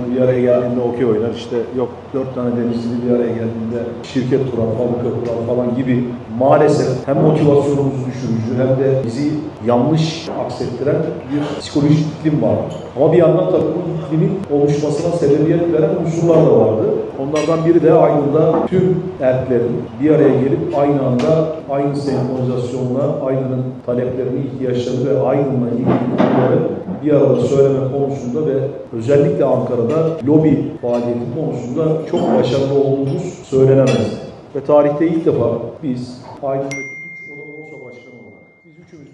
bir araya geldiğinde okey oynar işte yok dört tane denizli bir araya geldiğinde şirket kurar, fabrika kurar falan gibi maalesef hem motivasyonumuzu düşürücü hem de bizi yanlış aksettiren bir psikolojik iklim var. Ama bir yandan tabii bu iklimin oluşmasına sebebiyet veren unsurlar da vardı. Onlardan biri de Aydın'da tüm erklerin bir araya gelip aynı anda aynı senkronizasyonla Aydın'ın taleplerini, ihtiyaçlarını ve Aydın'la ilgili konuları bir arada söyleme konusunda ve özellikle Ankara'da lobi faaliyeti konusunda çok başarılı olduğumuz söylenemez. Ve tarihte ilk defa biz Aydın'daki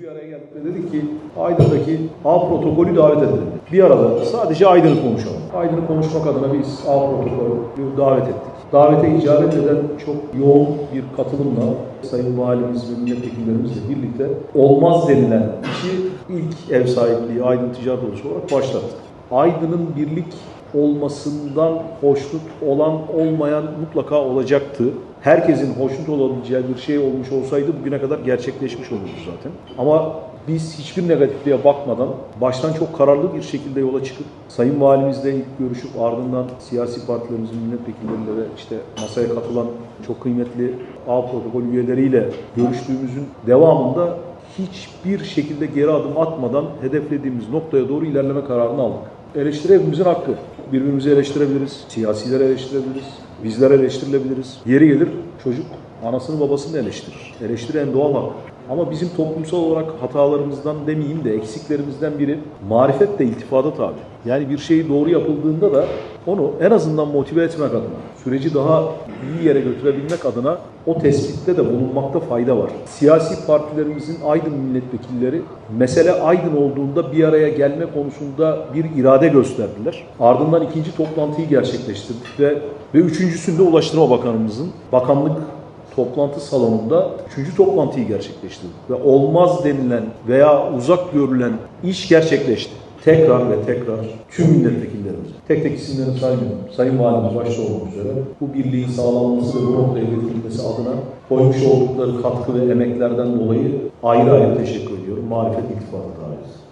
bir araya geldik ve dedik ki Aydın'daki A protokolü davet edelim. Bir arada sadece Aydın'ı konuşalım. Aydın'ı konuşmak adına biz A protokolü davet ettik. Davete icabet eden çok yoğun bir katılımla Sayın Valimiz ve milletvekillerimizle birlikte olmaz denilen işi ilk ev sahipliği Aydın Ticaret Odası olarak başlattık. Aydın'ın birlik olmasından hoşnut olan olmayan mutlaka olacaktı. Herkesin hoşnut olabileceği bir şey olmuş olsaydı bugüne kadar gerçekleşmiş olurdu zaten. Ama biz hiçbir negatifliğe bakmadan baştan çok kararlı bir şekilde yola çıkıp Sayın Valimizle ilk görüşüp ardından siyasi partilerimizin milletvekilleriyle ve işte masaya katılan çok kıymetli A protokol üyeleriyle görüştüğümüzün devamında hiçbir şekilde geri adım atmadan hedeflediğimiz noktaya doğru ilerleme kararını aldık. Eleştiri hepimizin hakkı. Birbirimizi eleştirebiliriz, siyasileri eleştirebiliriz, bizler eleştirilebiliriz. Yeri gelir çocuk anasını babasını eleştirir. Eleştiri en doğal hak. Ama bizim toplumsal olarak hatalarımızdan demeyeyim de eksiklerimizden biri marifet de iltifada tabi. Yani bir şeyi doğru yapıldığında da onu en azından motive etmek adına, süreci daha iyi yere götürebilmek adına o tespitte de bulunmakta fayda var. Siyasi partilerimizin Aydın milletvekilleri mesele Aydın olduğunda bir araya gelme konusunda bir irade gösterdiler. Ardından ikinci toplantıyı gerçekleştirdik ve, ve üçüncüsünde Ulaştırma Bakanımızın bakanlık toplantı salonunda üçüncü toplantıyı gerçekleştirdik. Ve olmaz denilen veya uzak görülen iş gerçekleşti. Tekrar ve tekrar tüm milletvekillerimiz, tek tek isimlerini saymıyorum, Sayın Valimiz başta olmak üzere bu birliğin sağlanması ve bu noktaya getirilmesi adına koymuş oldukları katkı ve emeklerden dolayı ayrı ayrı teşekkür ediyorum. Marifet iltifata dair.